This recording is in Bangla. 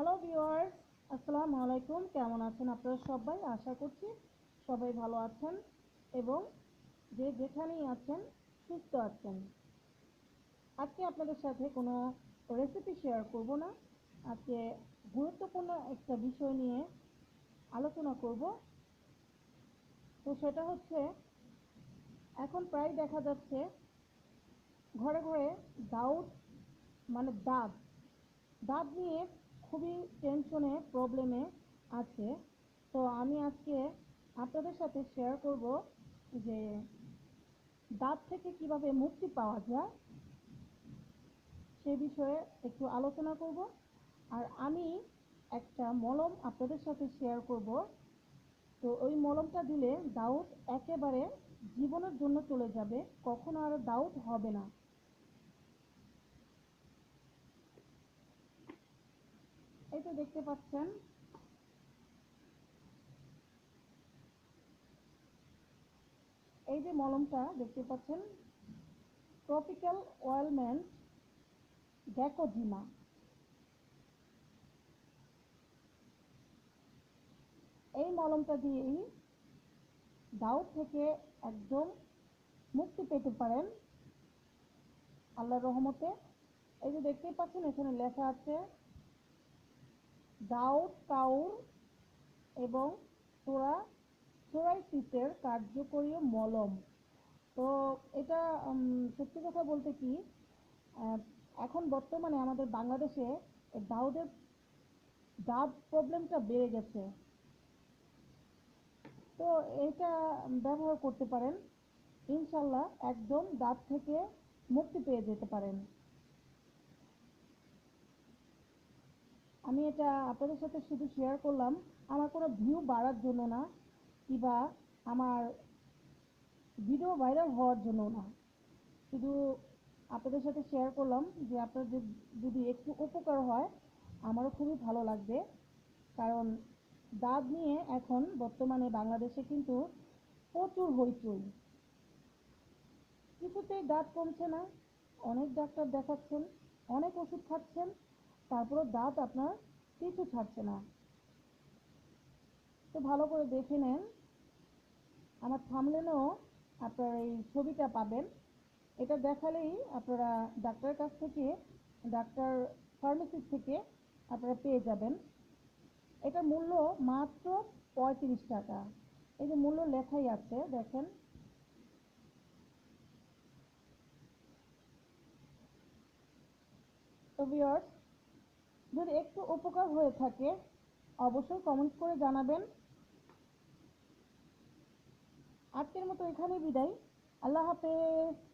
হ্যালো ভিউয়ার্স আসসালামু আলাইকুম কেমন আছেন আপনারা সবাই? আশা করছি সবাই ভালো আছেন এবং যে যেখানেই আছেন, সুস্থ আছেন। আজকে আপনাদের সাথে কোনো রেসিপি শেয়ার করব না। আজকে গুরুত্বপূর্ণ একটা বিষয় নিয়ে আলোচনা করব। তো সেটা হচ্ছে, এখন প্রায় দেখা যাচ্ছে ঘরে ঘরে দাউদ মানে দাঁত দাঁত নিয়ে খুবই টেনশনে প্রবলেমে আছে। তো আমি আজকে আপনাদের সাথে শেয়ার করব যে দাঁত থেকে কীভাবে মুক্তি পাওয়া যায় সে বিষয়ে একটু আলোচনা করব। আর আমি একটা মলম আপনাদের সাথে শেয়ার করব। তো ওই মলমটা দিলে দাউদ একেবারে জীবনের জন্য চলে যাবে, কখনো আর দাউদ হবে না। এই তো দেখতে পাচ্ছেন। এই যে মলমটা দেখতে পাচ্ছেন ট্রপিক্যাল অয়েলমেন্ট গ্যাকোজিমা এই মলমটা দিয়েই দাউদ থেকে একদম মুক্তি পেতে পারেন আল্লাহর রহমতে। এই যে দেখতেই পাচ্ছেন, এখানে লেখা আছে দাউদ কাউর এবং সোরা সোরাইসিসের কার্যকরী মলম। তো এটা সত্যি কথা বলতে কি এখন বর্তমানে আমাদের বাংলাদেশে দাউদের দাঁত প্রবলেমটা বেড়ে গেছে। তো এটা ব্যবহার করতে পারেন। ইনশাল্লাহ একদম দাঁত থেকে মুক্তি পেয়ে যেতে পারেন। আমি এটা আপনাদের সাথে শুধু শেয়ার করলাম। আমার কোনো ভিউ বাড়ার জন্য না, কিংবা আমার ভিডিও ভাইরাল হওয়ার জন্য না। শুধু আপনাদের সাথে শেয়ার করলাম যে আপনাদের যদি একটু উপকার হয়, আমারও খুবই ভালো লাগবে। কারণ দাঁত নিয়ে এখন বর্তমানে বাংলাদেশে কিন্তু প্রচুর হইচই। কিছুতেই দাঁত কমছে না। অনেক ডাক্তার দেখাচ্ছেন, অনেক ওষুধ খাচ্ছেন তারপরেও দাঁত আপনার কিছু ছাড়ছে না। তো ভালো করে দেখে নেন। আমার থামলেনেও আপনার এই ছবিটা পাবেন। এটা দেখালেই আপনারা ডাক্তারের কাছ থেকে, ডাক্তার ফার্মেসি থেকে আপনারা পেয়ে যাবেন। এটার মূল্য মাত্র পঁয়ত্রিশ টাকা। এই যে মূল্য লেখাই আছে, দেখেন। তো ভিউয়ার্স যদি একটু উপকার হয়ে থাকে, অবশ্যই কমেন্ট করে জানাবেন। আজকের মতো এখানে বিদায়। আল্লাহ হাফেজ।